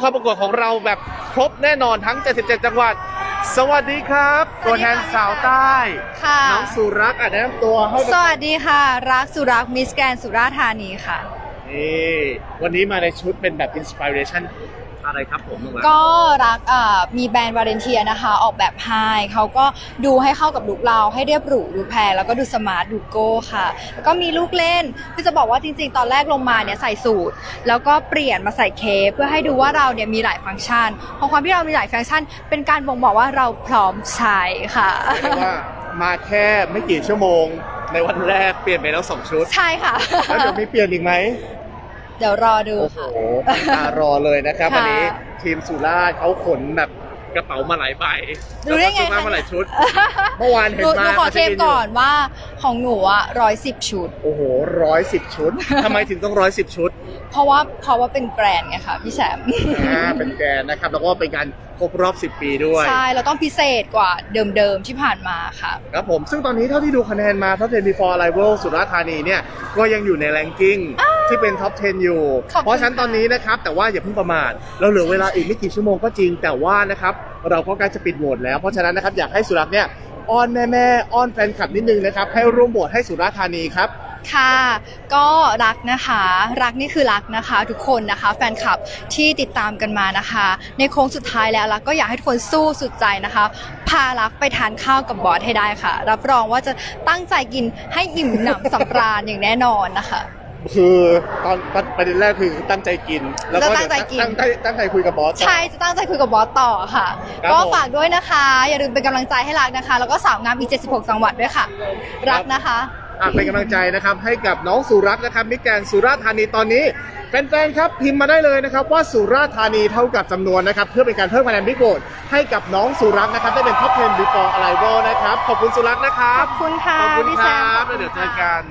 เข้าประกวดของเราแบบครบแน่นอนทั้ง 77 จังหวัด สวัสดีครับ ตัวแทนสาวใต้ ค่ะ น้องสุรักษ์อะแนะนำตัวให้สวัสดีค่ะ รักสุรักษ์มิสแกนสุราษฎร์ธานีค่ะ นี่วันนี้มาในชุดเป็นแบบอินสปิเรชัน อะไรครับผมน้องรักก็รักอ่ามีแบรนด์วาเลนเทียนะคะ ออกแบบให้เขาก็ดูให้เข้ากับลุคเราให้เรียบหรูดูแพงแล้วก็ดูสมาร์ทดูโก้ค่ะ แล้วก็มีลูกเล่นคือจะบอกว่าจริง ๆ ตอนแรกลงมาเนี่ยใส่สูทแล้วก็เปลี่ยนมาใส่เคปเพื่อให้ดูว่าเราเนี่ยมีหลายฟังก์ชันเพราะความที่เรามีหลายฟังก์ชัน เป็นการบ่งบอกว่าเราพร้อมใช้ค่ะเรียกว่ามาแค่ไม่กี่ชั่วโมงในวันแรกเปลี่ยนไปแล้วสองชุด ใช่ค่ะ แล้วเดี๋ยวมีเปลี่ยนอีกไหม เดี๋ยวรอดูโอ้โหค่ะ ตารอเลยนะครับค่ะวันนี้ทีมสุราษฎร์เขาขนแบบกระเป๋ามาหลายใบรู้ได้ไงแล้วก็ซื้อมาคะ มาหลายชุด เมื่อวานหเห็นนูมาหนูขอขาเทจะมนยู่ก่อนว่าของหนูอะร้อยสิบชุด โอ้โหร้อยสิบชุดทำไมถึงต้องร้อยสิบชุดเพราะว่าเพราะว่าเป็นแบรนด์ไงค่ะพี่แชมป์อ่าเป็นแกนนะครับ แล้วก็เป็นการครบรอบ10ปีด้วย ใช่เราต้องพิเศษกว่าเดิมๆที่ผ่านมาค่ะ ครับผมซึ่งตอนนี้เท่าที่ดูคะแนนมาท็อป10 before arrival สุราษฎร์ธานีเนี่ย ก็ยังอยู่ในแรงกิ้ง ที่เป็นท็อป 10 อยู่ ขอบคุณ เพราะฉะนั้นตอนนี้นะครับ แต่ว่าอย่าเพิ่งประมาทเราเหลือเวลาอีกไม่กี่ชั่วโมงก็จริง แต่ว่านะครับเราก็ใกล้จะปิดโหวตแล้ว เพราะฉะนั้นนะครับอยากให้สุรักษ์เนี่ยอ้อนแม่ๆอ้อนแฟนคลับนิดนึงนะครับให้ร่วมโหวตให้สุราษฎร์ธานีครับ ค่ะก็รักนะคะ รักนี่คือรักนะคะ ทุกคนนะคะ แฟนคลับที่ติดตามกันมานะคะ ในโค้งสุดท้ายแล้วรักก็อยากให้ทุกคนสู้สุดใจนะคะ พารักไปทานข้าวกับบอสให้ได้ค่ะ รับรองว่าจะตั้งใจกินให้อิ่มหนำสำราญอย่างแน่นอนนะคะ คือตอนประเด็นแรกคือตั้งใจกิน แล้วก็แล้วตั้งใจกิน ตั้งใจตั้งใจคุยกับบอสต่อ ใช่จะตั้งใจคุยกับบอสต่อค่ะ ครับก็ผม ฝากด้วยนะคะ อย่าลืมเป็นกำลังใจให้รักนะคะ แล้วก็สาวงามอีก 76 จังหวัดด้วยค่ะ รักนะคะ อะเป็นกำลังใจนะครับให้กับน้องสุรักษ์นะครับมิแกนสุราษฎร์ธานีตอนนี้แฟนๆครับพิมพ์มาได้เลยนะครับว่าสุราษฎร์ธานีเท่ากับจำนวนนะครับเพื่อเป็นการเพิ่มคะแนนบิ๊กโหวตให้กับน้องสุรักษ์นะครับได้เป็นท็อป10 before arrival นะครับขอบคุณสุรักษ์นะครัขบอบคุณค่ะขอบคุณพี่คแซรัม บแล้วเดี๋ยวเจอกัน